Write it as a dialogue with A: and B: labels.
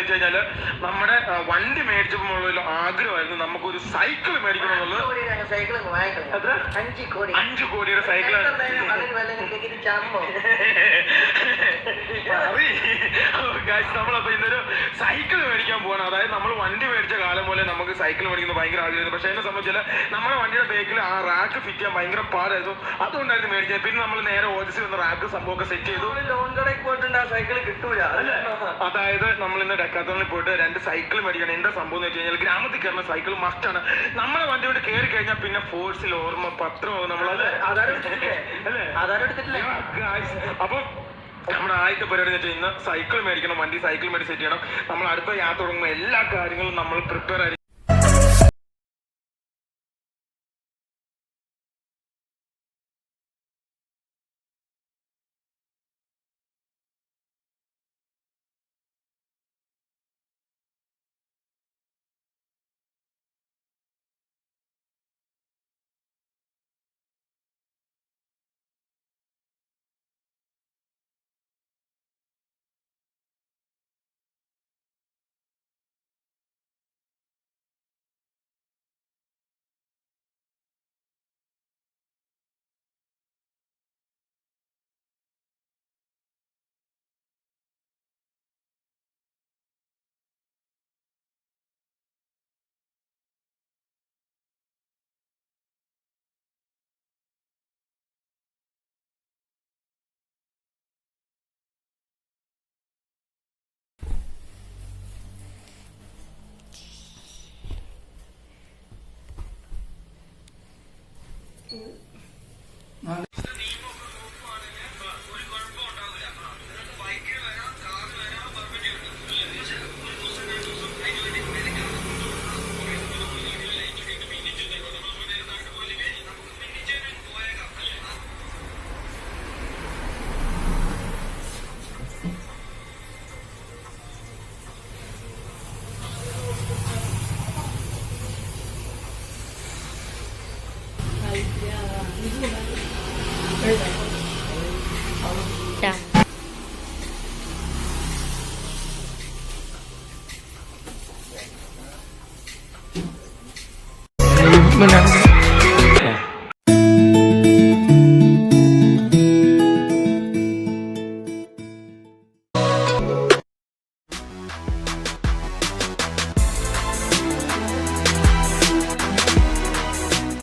A: വെച്ച് കഴിഞ്ഞാൽ നമ്മുടെ വണ്ടി മേടിച്ചപ്പോൾ ഉള്ള ആഗ്രഹമായിരുന്നു നമുക്കൊരു സൈക്കിൾ മേടിക്കണം എന്നുള്ളത്?
B: അഞ്ച് കോടി.
A: അഞ്ചു കോടിയുടെ സൈക്കിൾ നമ്മളപ്പോ ഇന്നൊരു സൈക്കിൾ അതായത് നമ്മൾ വണ്ടി മേടിച്ച കാലം പോലെ നമുക്ക് സൈക്കിൾ മേടിക്കുന്നത് ഭയങ്കര ആഗ്രഹമായിരുന്നു. പക്ഷേ എന്നെ സംബന്ധിച്ചാൽ നമ്മുടെ വണ്ടിയുടെ ബേക്കിൽ ആ റാക്ക് ഫിറ്റ് ചെയ്യാൻ ഭയങ്കര പാടായിരുന്നു. അതുകൊണ്ടായിരുന്നു മേടിച്ചത്. പിന്നെ നമ്മൾ നേരെ ഓജസിൽ വന്ന് റാക്ക് സംഭവമൊക്കെ സെറ്റ് ചെയ്തു.
B: ലോൺ കടയിൽ പോയിട്ടുണ്ട്. ആ സൈക്കിൾ കിട്ടൂല?
A: അതായത് നമ്മൾ ഇന്ന് ഡെക്കാത്തോണിൽ പോയിട്ട് രണ്ട് സൈക്കിൾ മേടിക്കണം. എന്താ സംഭവം എന്ന് വെച്ച് കഴിഞ്ഞാൽ ഗ്രാമത്തിൽ കയറുന്ന സൈക്കിൾ മസ്റ്റാണ് നമ്മുടെ വണ്ടി കൊണ്ട് കയറി കഴിഞ്ഞാൽ പിന്നെ ഫോഴ്സിൽ ഓർമ്മ
B: പത്രമാകും എടുത്തിട്ടില്ലേ?
A: അല്ലേ? അപ്പം നമ്മുടെ ആദ്യത്തെ പരിപാടി എന്ന് വെച്ചാൽ ഇന്ന് സൈക്കിൾ മേടിക്കണം വണ്ടി സൈക്കിൾ മേടിച്ച് സെറ്റ് ചെയ്യണം. നമ്മൾ അടുത്ത യാത്ര തുടങ്ങുമ്പോൾ എല്ലാ കാര്യങ്ങളും നമ്മൾ പ്രിപ്പയർ ആയിരിക്കും
C: Mm-hmm. 等。